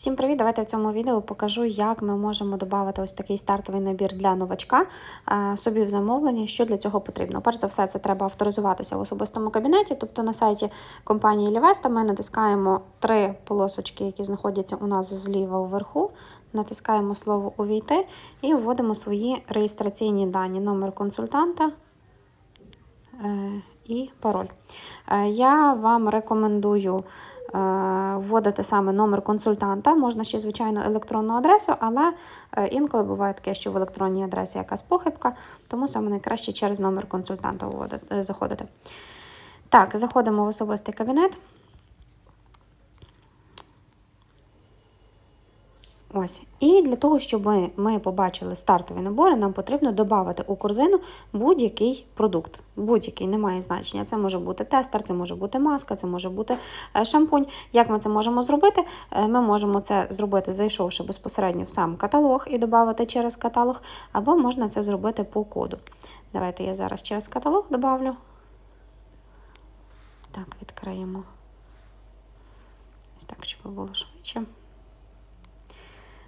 Всім привіт! Давайте в цьому відео покажу, як ми можемо додати ось такий стартовий набір для новачка е, собі в замовленні. Що для цього потрібно? Перш за все, це треба авторизуватися в особистому кабінеті, тобто на сайті компанії Лівеста ми натискаємо три полосочки, які знаходяться у нас зліва вверху. Натискаємо слово Увійти і вводимо свої реєстраційні дані, номер консультанта е, і пароль. Е, Я вам рекомендую вводити саме номер консультанта, можна ще, звичайно, електронну адресу, але е, інколи буває таке, що в електронній адресі якась похибка, тому саме найкраще через номер консультанта вводити, заходити. Так, заходимо в особистий кабінет. Ось. І для того, щоб ми, побачили стартові набори, нам потрібно додати у корзину будь-який продукт. Будь-який не має значення. Це може бути тестер, це може бути маска, це може бути е, шампунь. Як ми це можемо зробити? Е, ми можемо це зробити, зайшовши безпосередньо в сам каталог і додати через каталог, або можна це зробити по коду. Давайте я зараз через каталог додавлю. Так, відкриємо. Ось так, щоб було швидше.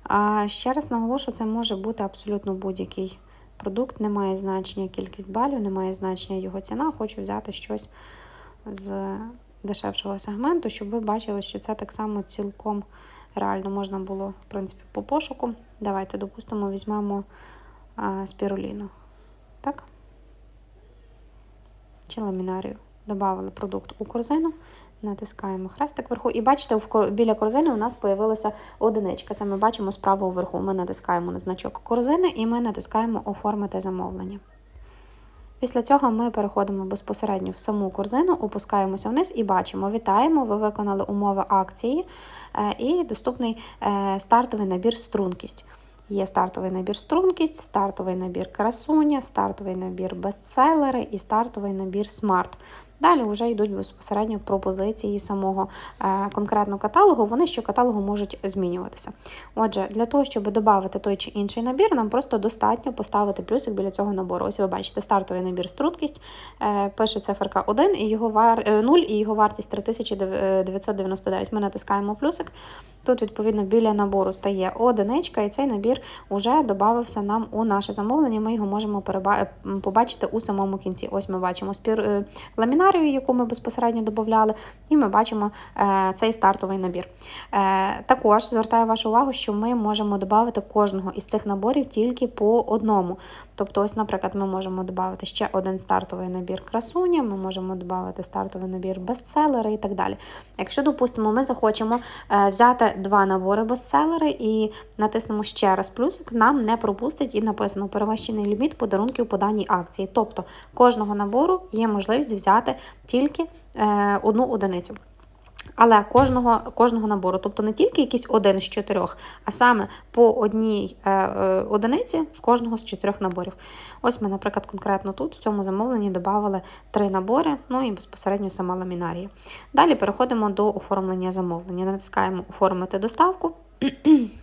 А ще раз наголошу, це може бути абсолютно будь-який продукт, не має значення кількість балів, не має значення його ціна. Хочу взяти щось з дешевшого сегменту, щоб ви бачили, що це так само цілком реально можна було, в принципі, по пошуку. Давайте, допустимо, візьмемо спіруліну. Так? Чи ламінарію. Добавили продукт у корзину. Натискаємо хрестик вверху. І бачите, біля корзини у нас з'явилася одиничка. Це ми бачимо справа вверху. Ми натискаємо на значок корзини і ми натискаємо Оформити замовлення. Після цього ми переходимо безпосередньо в саму корзину, опускаємося вниз і бачимо: Вітаємо! Ви виконали умови акції е, і доступний е, стартовий набір стрункість. Є стартовий набір стрункість, стартовий набір красуня, стартовий набір бестселери і стартовий набір смарт. Далі вже йдуть безпосередньо пропозиції самого е, конкретного каталогу. Вони що каталогу можуть змінюватися. Отже, для того, щоб додати той чи інший набір, нам просто достатньо поставити плюсик біля цього набору. Ось ви бачите, стартовий набір стрункість, е, пише циферка 1 і його вар... 0 е, і його вартість 3999. Ми натискаємо плюсик. Тут, відповідно, біля набору стає одиничка, і цей набір вже додався нам у наше замовлення. Ми його можемо побачити у самому кінці. Ось ми бачимо спір... ламінар канцелярію, яку ми безпосередньо додавали, і ми бачимо е, цей стартовий набір. Е, також звертаю вашу увагу, що ми можемо додати кожного із цих наборів тільки по одному. Тобто, ось, наприклад, ми можемо додати ще один стартовий набір красуня, ми можемо додати стартовий набір бестселери і так далі. Якщо, допустимо, ми захочемо е, взяти два набори бестселери і натиснемо ще раз плюсик, нам не пропустить і написано перевищений ліміт подарунків по даній акції. Тобто кожного набору є можливість взяти тільки е, одну одиницю. Але кожного кожного набору, тобто не тільки якийсь один з чотирьох, а саме по одній е, е, одиниці в кожного з чотирьох наборів. Ось ми, наприклад, конкретно тут в цьому замовленні додали три набори, ну і безпосередньо сама ламінарія. Далі переходимо до оформлення замовлення. Натискаємо Оформити доставку.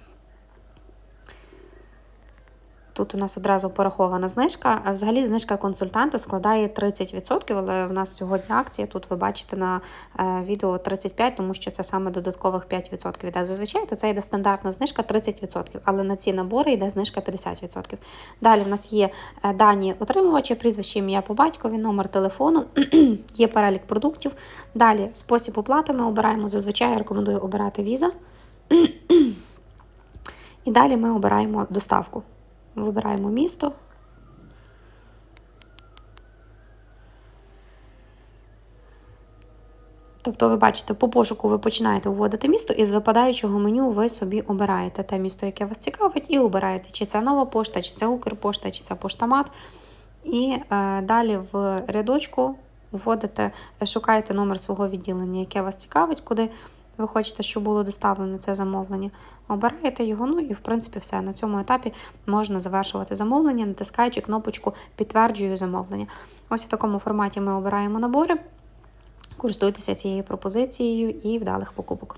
Тут у нас одразу порахована знижка. Взагалі знижка консультанта складає 30%, але в нас сьогодні акція. Тут ви бачите на е, відео 35%, тому що це саме додаткових 5% йде. Зазвичай то це йде стандартна знижка 30%, але на ці набори йде знижка 50%. Далі в нас є е, дані отримувача, прізвище ім'я по батькові, номер телефону, є перелік продуктів. Далі спосіб оплати ми обираємо. Зазвичай я рекомендую обирати віза. І далі ми обираємо доставку. Вибираємо місто. Тобто, ви бачите, по пошуку ви починаєте вводити місто, і з випадаючого меню ви собі обираєте те місто, яке вас цікавить, і обираєте, чи це нова пошта, чи це Укрпошта, чи це поштамат. І е, далі в рядочку вводите, шукаєте номер свого відділення, яке вас цікавить, куди ви хочете, щоб було доставлено це замовлення, обираєте його, ну і в принципі все. На цьому етапі можна завершувати замовлення, натискаючи кнопочку Підтверджую замовлення. Ось в такому форматі ми обираємо набори, користуйтеся цією пропозицією і вдалих покупок.